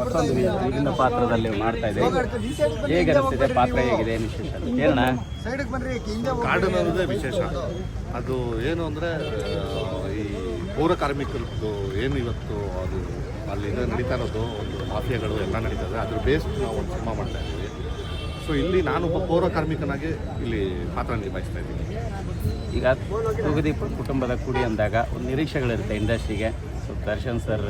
ಮತ್ತೊಂದು ವಿಭಿನ್ನ ಪಾತ್ರದಲ್ಲಿ ಮಾಡ್ತಾ ಇದೆ. ಹೇಗೆ ಅನಿಸ್ತಿದೆ? ಪಾತ್ರ ಹೇಗಿದೆ? ಏನು ವಿಶೇಷ? ಗಾರ್ಡನ್ ಅನ್ನೋದೇ ವಿಶೇಷ. ಅದು ಏನು ಅಂದರೆ ಈ ಪೌರ ಕಾರ್ಮಿಕರದ್ದು ಏನು ಇವತ್ತು ಅದು ಅಲ್ಲಿ ನಡೀತಾ ಇರೋದು ಒಂದು ಮಾಫಿಯಾಗಳು ಎಲ್ಲ ನಡೀತದೆ ಅದ್ರ ಬೇಸ್ ನಾವು ಒಂದು ಸಿನಿಮಾ ಮಾಡ್ತಾ ಇದ್ದೀವಿ. ಸೊ ಇಲ್ಲಿ ನಾನೊಬ್ಬ ಪೌರ ಕಾರ್ಮಿಕನಾಗಿ ಇಲ್ಲಿ ಪಾತ್ರ ನಿಭಾಯಿಸ್ತಾ ಇದ್ದೀನಿ. ಈಗ ತೂಗದೀಪ ಕುಟುಂಬದ ಕುಡಿ ಅಂದಾಗ ಒಂದು ನಿರೀಕ್ಷೆಗಳಿರುತ್ತೆ ಇಂಡಸ್ಟ್ರಿಗೆ. ಸೊ ದರ್ಶನ್ ಸರ್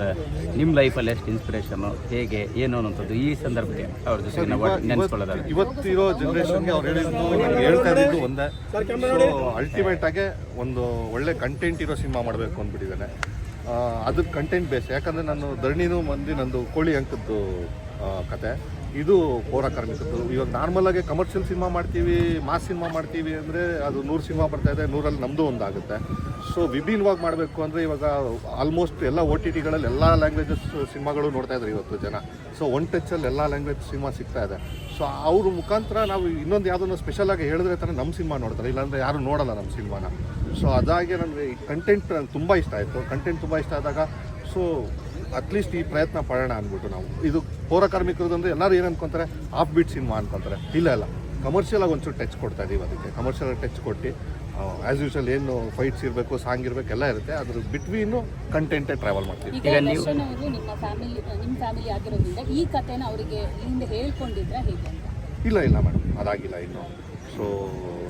ನಿಮ್ಮ ಲೈಫಲ್ಲಿ ಎಷ್ಟು ಇನ್ಸ್ಪಿರೇಷನು ಹೇಗೆ ಏನು ಅನ್ನೋಂಥದ್ದು ಈ ಸಂದರ್ಭಕ್ಕೆ ಅವ್ರ ಜೊತೆ ನೆನೆಸ್ಕೊಳ್ಳೋದಾಗ ನೆನೆಸ್ಕೊಳ್ಳೋದಾದ್ರೆ. ಇವತ್ತಿರೋ ಜನ್ರೇಷನ್ಗೆ ಅವ್ರು ಹೇಳಿದ್ದು ನನಗೆ ಹೇಳ್ತಾ ಇದ್ದಿದ್ದು ಒಂದೇ. ಸೊ ಅಲ್ಟಿಮೇಟ್ ಆಗಿ ಒಂದು ಒಳ್ಳೆ ಕಂಟೆಂಟ್ ಇರೋ ಸಿನಿಮಾ ಮಾಡಬೇಕು ಅಂದ್ಬಿಟ್ಟಿದ್ದಾನೆ. ಅದಕ್ಕೆ ಕಂಟೆಂಟ್ ಬೇಸ್ ಯಾಕಂದರೆ ನಾನು ಧರಣಿನೂ ಮಂದಿ ನಂದು ಕೋಳಿ ಅಂಕದ್ದು ಕತೆ. ಇದು ಪೌರ ಕಾರ್ಮಿಕದ್ದು ಇವಾಗ ನಾರ್ಮಲ್ ಆಗಿ ಕಮರ್ಷಿಯಲ್ ಸಿನಿಮಾ ಮಾಡ್ತೀವಿ ಮಾಸ್ ಸಿನಿಮಾ ಮಾಡ್ತೀವಿ ಅಂದರೆ ಅದು ನೂರು ಸಿನಿಮಾ ಬರ್ತಾ ಇದೆ, ನೂರಲ್ಲಿ ನಮ್ಮದು ಒಂದಾಗುತ್ತೆ. ಸೊ ವಿಭಿನ್ನವಾಗಿ ಮಾಡಬೇಕು ಅಂದರೆ ಇವಾಗ ಆಲ್ಮೋಸ್ಟ್ ಎಲ್ಲ ಓ ಟಿ ಟಿಗಳಲ್ಲಿ ಎಲ್ಲ ಲ್ಯಾಂಗ್ವೇಜಸ್ ಸಿನಿಮಾಗಳು ನೋಡ್ತಾ ಇದ್ದಾರೆ ಇವತ್ತು ಜನ. ಸೊ ಒನ್ ಟಚ್ಚಲ್ಲಿ ಎಲ್ಲ ಲ್ಯಾಂಗ್ವೇಜ್ ಸಿನಿಮಾ ಸಿಗ್ತಾ ಇದೆ. ಸೊ ಅವ್ರ ಮುಖಾಂತರ ನಾವು ಇನ್ನೊಂದು ಯಾವುದನ್ನು ಸ್ಪೆಷಲಾಗಿ ಹೇಳಿದ್ರೆ ತಾನೇ ನಮ್ಮ ಸಿನಿಮಾ ನೋಡ್ತಾರೆ. ಇಲ್ಲಾಂದರೆ ಯಾರು ನೋಡಲ್ಲ ನಮ್ಮ ಸಿನಿಮಾನ ಸೊ ಅದಾಗಿ ನನಗೆ ಈ ಕಂಟೆಂಟ್ ನನಗೆ ತುಂಬ ಇಷ್ಟ ಆಯಿತು. ಕಂಟೆಂಟ್ ತುಂಬ ಇಷ್ಟ ಆದಾಗ ಸೊ ಅಟ್ಲೀಸ್ಟ್ ಈ ಪ್ರಯತ್ನ ಪಡೋಣ ಅಂದ್ಬಿಟ್ಟು ನಾವು. ಇದು ಪೌರ ಕಾರ್ಮಿಕರದ್ದು ಅಂದರೆ ಎಲ್ಲರೂ ಏನು ಅನ್ಕೊಂತಾರೆ? ಆಫ್ ಬೀಟ್ ಸಿನಿಮಾ ಅನ್ಕೊಂತಾರೆ. ಇಲ್ಲ ಇಲ್ಲ. ಕಮರ್ಷಿಯಲ್ ಆಗಿ ಒಂಚೂರು ಟಚ್ ಕೊಡ್ತಾ ಇದೀವಿ ಅದಕ್ಕೆ. ಕಮರ್ಷಿಯಲ್ ಟಚ್ ಕೊಟ್ಟು ಆ್ಯಸ್ ಯೂಶಲ್ ಏನು ಫೈಟ್ಸ್ ಇರಬೇಕು ಸಾಂಗ್ ಇರಬೇಕು ಎಲ್ಲ ಇರುತ್ತೆ. ಅದ್ರ ಬಿಟ್ವೀನು ಕಂಟೆಂಟೇ ಟ್ರಾವೆಲ್ ಮಾಡ್ತೀವಿ. ಈಗ ನೀವು ನಿಮ್ಮ ಫ್ಯಾಮಿಲಿ ನಿಮ್ಮ ಫ್ಯಾಮಿಲಿ ಆಗಿರೋದ್ರಿಂದ ಈ ಕಥೆನ ಅವರಿಗೆ ಇಲ್ಲಿಂದ ಹೇಳ್ಕೊಂಡಿದ್ರೆ ಹೇಗೆ ಅಂತ? ಇಲ್ಲ ಇಲ್ಲ ಮೇಡಮ್ ಅದಾಗಿಲ್ಲ ಇನ್ನು. ಸೊ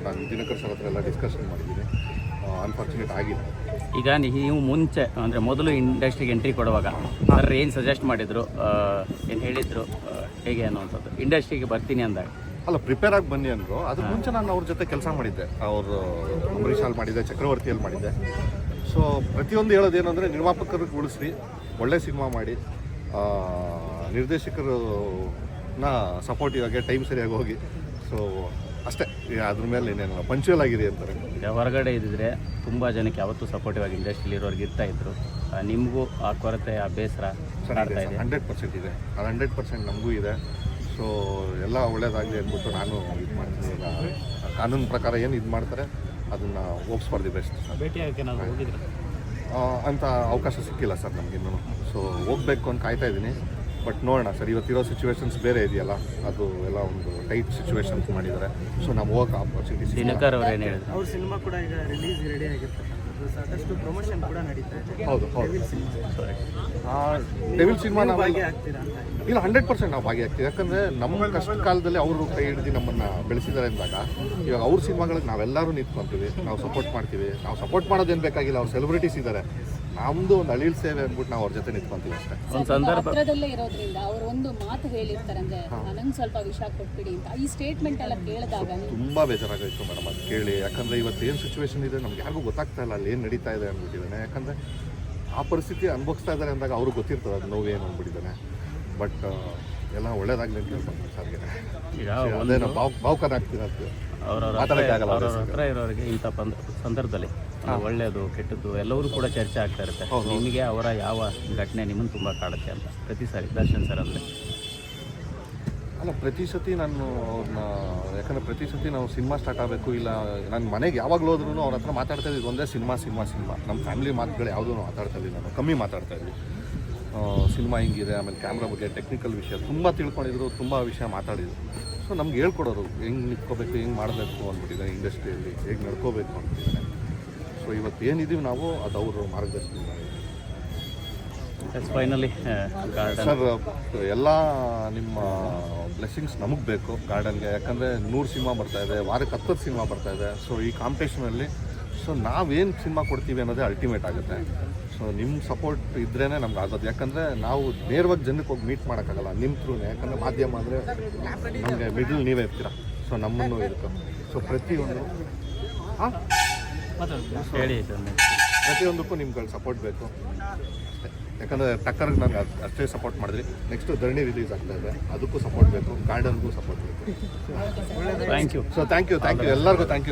ನಾನು ದಿನಕರ್ ಸರ್ ಹತ್ರ ಎಲ್ಲ ಡಿಸ್ಕಷನ್ ಮಾಡಿದ್ದೀನಿ ಅನ್ಫಾರ್ಚುನೇಟ್ ಆಗಿದೆ ಈಗ ನೀವು ಮುಂಚೆ ಅಂದರೆ ಮೊದಲು ಇಂಡಸ್ಟ್ರಿಗೆ ಎಂಟ್ರಿ ಕೊಡುವಾಗ ಸರ್ ಏನು ಸಜೆಸ್ಟ್ ಮಾಡಿದರು ಏನು ಹೇಳಿದರು ಹೇಗೆ ಅನ್ನುವಂಥದ್ದು? ಇಂಡಸ್ಟ್ರಿಗೆ ಬರ್ತೀನಿ ಅಂದಾಗ. ಅಲ್ಲ ಪ್ರಿಪೇರ್ ಆಗಿ ಬನ್ನಿ ಅಂದರು. ಅದ್ರ ಮುಂಚೆ ನಾನು ಅವ್ರ ಜೊತೆ ಕೆಲಸ ಮಾಡಿದ್ದೆ. ಅವರು ಅಂಬರೀಷಲ್ಲಿ ಮಾಡಿದ್ದೆ ಚಕ್ರವರ್ತಿಯಲ್ಲಿ ಮಾಡಿದ್ದೆ. ಸೊ ಪ್ರತಿಯೊಂದು ಹೇಳೋದೇನು ಅಂದರೆ ನಿರ್ಮಾಪಕರಿಗೆ ಉಳಿಸ್ರಿ ಒಳ್ಳೆ ಸಿನಿಮಾ ಮಾಡಿ ನಿರ್ದೇಶಕರು ನಿರ್ದೇಶಕರನ್ನ ಸಪೋರ್ಟ್ ಆಗಿ ಟೈಮ್ ಸರಿಯಾಗಿ ಹೋಗಿ. ಸೊ ಅಷ್ಟೇ ಅದ್ರ ಮೇಲೆ ಇನ್ನೇನು ಪಂಚುವಲ್ ಆಗಿದೆ ಅಂತಾರೆ. ಈಗ ಹೊರಗಡೆ ಇದ್ದಿದ್ರೆ ತುಂಬ ಜನಕ್ಕೆ ಯಾವತ್ತೂ ಸಪೋರ್ಟಿವ್ ಆಗಿ ಇಂಡಸ್ಟ್ರಿಲಿ ಇರೋರಿಗೆ ಇರ್ತಾ ಇದ್ರು. ಆ, ನಿಮಗೂ ಆ ಕೊರತೆ ಆ ಬೇಸರ ಕಾಡ್ತಾ ಇದೆ? ಹಂಡ್ರೆಡ್ ಪರ್ಸೆಂಟ್ ಇದೆ. ಅದು ಹಂಡ್ರೆಡ್ ಪರ್ಸೆಂಟ್ ನಮಗೂ ಇದೆ. ಸೊ ಎಲ್ಲ ಒಳ್ಳೇದಾಗಲಿ ಅಂದ್ಬಿಟ್ಟು ನಾನು ಇದು ಮಾಡ್ತೀನಿ. ಕಾನೂನು ಪ್ರಕಾರ ಏನು ಇದು ಮಾಡ್ತಾರೆ ಅದನ್ನು ಒಪ್ಸ್ಬಾರ್ದು ಬೆಸ್ಟ್ ಭೇಟಿ ಅಂತ ಅವಕಾಶ ಸಿಕ್ಕಿಲ್ಲ ಸರ್ ನಮಗಿನ್ನೂ ಸೊ ಹೋಗ್ಬೇಕು ಅಂತ ಕಾಯ್ತಾ ಇದ್ದೀನಿ. ಬಟ್ ನೋಡೋಣ ಸರ್ ಇವತ್ತಿರೋ ಸಿಚುವೇಶನ್ಸ್ ಬೇರೆ ಇದೆಯಲ್ಲ ಅದು ಎಲ್ಲ ಒಂದು ಟೈಟ್ ಸಿಚುವೇಶನ್ಸ್ ಮಾಡಿದ್ದಾರೆ. ಸೊ ನಾವು ಹೋಗಕ್ಕೆ ಆಪರ್ಚುನಿಟಿ ದಿನಕರ್ ಅವ್ರು ಏನು ಹೇಳಿದ್ರು? ಅವ್ರ ಸಿನಿಮಾ ಕೂಡ ಈಗ ರಿಲೀಸ್ ರೆಡಿ ಆಗಿರ್ತಕ್ಕಂಥದ್ದು. ಸಾಕಷ್ಟು ಪ್ರಮೋಷನ್ ಕೂಡ ನಡೀತಾ ಇದೆ. ಹೌದು ಹೌದು. Devil cinema. ನಾವು ಇಲ್ಲ ಹಂಡ್ರೆಡ್ ಪರ್ಸೆಂಟ್ ನಾವು ಭಾಗಿಯಾಗ್ತೀವಿ ಯಾಕಂದರೆ ನಮ್ಮ ಕಷ್ಟ ಕಾಲದಲ್ಲಿ ಅವರು ಕೈ ಹಿಡಿದು ನಮ್ಮನ್ನು ಬೆಳೆಸಿದ್ದಾರೆ ಅಂದಾಗ ಇವಾಗ ಅವ್ರ ಸಿನಿಮಾಗಳಿಗೆ ನಾವೆಲ್ಲರೂ ನಿಂತ್ಕೊಂತೀವಿ. ನಾವು ಸಪೋರ್ಟ್ ಮಾಡ್ತೀವಿ. ನಾವು ಸಪೋರ್ಟ್ ಮಾಡೋದೇನು ಬೇಕಾಗಿಲ್ಲ ಅವ್ರು ಸೆಲೆಬ್ರಿಟೀಸ್ ಇದ್ದಾರೆ. ನಮ್ಮದು ಒಂದು ಅಳಿಲ್ ಸೇವೆ ಅಂದ್ಬಿಟ್ಟು ನಾವು ಅವ್ರ ಜೊತೆ ನಿಂತ್ಕೊಂತೀವಿ ಅಷ್ಟೇ. ಒಂದು ಸಂದರ್ಭ ಹತ್ರದಲ್ಲೇ ಇರೋದ್ರಿಂದ ಅವರು ಒಂದು ಮಾತು ಹೇಳಿರ್ತಾರೆ ಅಂದ್ರೆ ನನಗೆ ಸ್ವಲ್ಪ ವಿಷ ಕೊಟ್ಬಿಡಿ ಅಂತ. ಈ ಸ್ಟೇಟ್ಮೆಂಟ್ ಎಲ್ಲ ಕೇಳಿದಾಗ ನೀವು ತುಂಬ ಬೇಜಾರಾಗೋಯ್ತು ಮೇಡಮ್ ಅದು ಕೇಳಿ. ಯಾಕಂದರೆ ಇವತ್ತು ಏನು ಸಿಚುವೇಶನ್ ಇದೆ ನಮ್ಗೆ ಯಾರಿಗೂ ಗೊತ್ತಾಗ್ತಾ ಇಲ್ಲ. ಅಲ್ಲಿ ಏನು ನಡೀತಾ ಇದೆ ಅಂದ್ಬಿಟ್ಟಿದ್ದಾನೆ. ಯಾಕಂದರೆ ಆ ಪರಿಸ್ಥಿತಿ ಅನುಭವಿಸ್ತಾ ಇದ್ದಾರೆ ಅಂದಾಗ ಅವ್ರಿಗೆ ಗೊತ್ತಿರ್ತದೆ ಅದು ನೋವೇನು ಅಂದ್ಬಿಟ್ಟಿದ್ದಾನೆ. ಬಟ್ ಎಲ್ಲ ಒಳ್ಳೇದಾಗಲಿ ಅಂತ ಹೇಳ್ಕೊಂಡು ಸಾರಿಗೆ. ಈಗ ಅದೇನೋ ಅಂತ ಅವ್ರವ್ರ ಹತ್ರ ಇರೋರಿಗೆ ಇಂಥ ಸಂದರ್ಭದಲ್ಲಿ ಒಳ್ಳೆಯದು ಕೆಟ್ಟದ್ದು ಎಲ್ಲರೂ ಕೂಡ ಚರ್ಚೆ ಆಗ್ತಾ ಇರುತ್ತೆ. ನಿಮಗೆ ಅವರ ಯಾವ ಘಟನೆ ನಿಮ್ಮನ್ನು ತುಂಬ ಕಾಡುತ್ತೆ ಅಂತ ಪ್ರತಿ ಸಾರಿ ದರ್ಶನ್ ಸರ್ ಅಂದರೆ ಅಲ್ಲ ಪ್ರತಿ ಸತಿ ನಾನು ಅವ್ರನ್ನ ಯಾಕಂದರೆ ಪ್ರತಿ ಸತಿ ನಾವು ಸಿನಿಮಾ ಸ್ಟಾರ್ಟ್ ಆಗಬೇಕು ಇಲ್ಲ ನನ್ನ ಮನೆಗೆ ಯಾವಾಗಲೂ ಹೋದ್ರೂ ಅವ್ರ ಹತ್ರ ಮಾತಾಡ್ತಾ ಇದ್ದೀವಿ ಒಂದೇ ಸಿನಿಮಾ ಸಿನಿಮಾ ಸಿನಿಮಾ. ನಮ್ಮ ಫ್ಯಾಮಿಲಿ ಮಾತುಗಳು ಯಾವುದೂ ಮಾತಾಡ್ತಾ ಇದ್ದೀವಿ ನಾನು ಕಮ್ಮಿ ಮಾತಾಡ್ತಾ ಇದ್ವಿ. ಸಿನಿಮಾ ಹಿಂಗಿದೆ ಆಮೇಲೆ ಕ್ಯಾಮ್ರಾ ಬಗ್ಗೆ ಟೆಕ್ನಿಕಲ್ ವಿಷಯ ತುಂಬ ತಿಳ್ಕೊಂಡಿದ್ರು ತುಂಬ ವಿಷಯ ಮಾತಾಡಿದ್ರು. ಸೊ ನಮ್ಗೆ ಹೇಳ್ಕೊಡೋರು ಹೆಂಗೆ ನಿಂತ್ಕೋಬೇಕು ಹೆಂಗೆ ಮಾಡಬೇಕು? ಅಂದ್ಬಿಟ್ಟಿದ್ದಾರೆ ಇಂಡಸ್ಟ್ರಿಯಲ್ಲಿ ಹೇಗೆ ನಡ್ಕೋಬೇಕು? ಅಂತಿದ್ದಾರೆ ಸೊ ಇವತ್ತು ಏನಿದ್ದೀವಿ ನಾವು ಅದು ಅವರು ಮಾರ್ಗದರ್ಶನ. ಫೈನಲಿ ಸರ್ ಎಲ್ಲ ನಿಮ್ಮ ಬ್ಲೆಸ್ಸಿಂಗ್ಸ್ ನಮಗೆ ಬೇಕು ಗಾರ್ಡನ್ಗೆ ಯಾಕಂದರೆ ನೂರು ಸಿನಿಮಾ ಬರ್ತಾ ಇದೆ ವಾರಕ್ಕೆ ಹತ್ತತ್ತು ಸಿನಿಮಾ ಬರ್ತಾಯಿದೆ ಸೊ ಈ ಕಾಂಪಿಟೇಷನಲ್ಲಿ ಸೊ ನಾವೇನು ಸಿನಿಮಾ ಕೊಡ್ತೀವಿ ಅನ್ನೋದೇ ಅಲ್ಟಿಮೇಟ್ ಆಗುತ್ತೆ. ಸೊ ನಿಮ್ಮ ಸಪೋರ್ಟ್ ಇದ್ರೇ ನಮ್ಗೆ ಆಗೋದು. ಯಾಕಂದರೆ ನಾವು ನೇರವಾಗಿ ಜನಕ್ಕೆ ಹೋಗಿ ಮೀಟ್ ಮಾಡೋಕ್ಕಾಗಲ್ಲ ನಿಮ್ಮ ಥ್ರೂ ಯಾಕಂದರೆ ಮಾಧ್ಯಮ ಅಂದರೆ ನಮಗೆ ಮಿಡ್ಲ್ ನೀವೇ ಇರ್ತೀರ. ಸೊ ನಮ್ಮನ್ನು ಇರುತ್ತೆ. ಸೊ ಪ್ರತಿಯೊಂದು ಹಾಂ ಪ್ರತಿಯೊಂದಕ್ಕೂ ನಿಮ್ಗೆ ಸಪೋರ್ಟ್ ಬೇಕು. ಯಾಕಂದರೆ ಟಕ್ಕರ್ಗೆ ನಂಗೆ ಅದ್- ಅಷ್ಟೇ ಸಪೋರ್ಟ್ ಮಾಡಿದ್ರಿ. ನೆಕ್ಸ್ಟ್ ಧರಣಿ ರಿಲೀಸ್ ಆಗ್ತಾ ಇದೆ. ಅದಕ್ಕೂ ಸಪೋರ್ಟ್ ಬೇಕು. ಗಾರ್ಡನ್ಗೂ ಸಪೋರ್ಟ್ ಬೇಕು. Thank you so thank you thank you ಎಲ್ಲರಿಗೂ ಥ್ಯಾಂಕ್ ಯು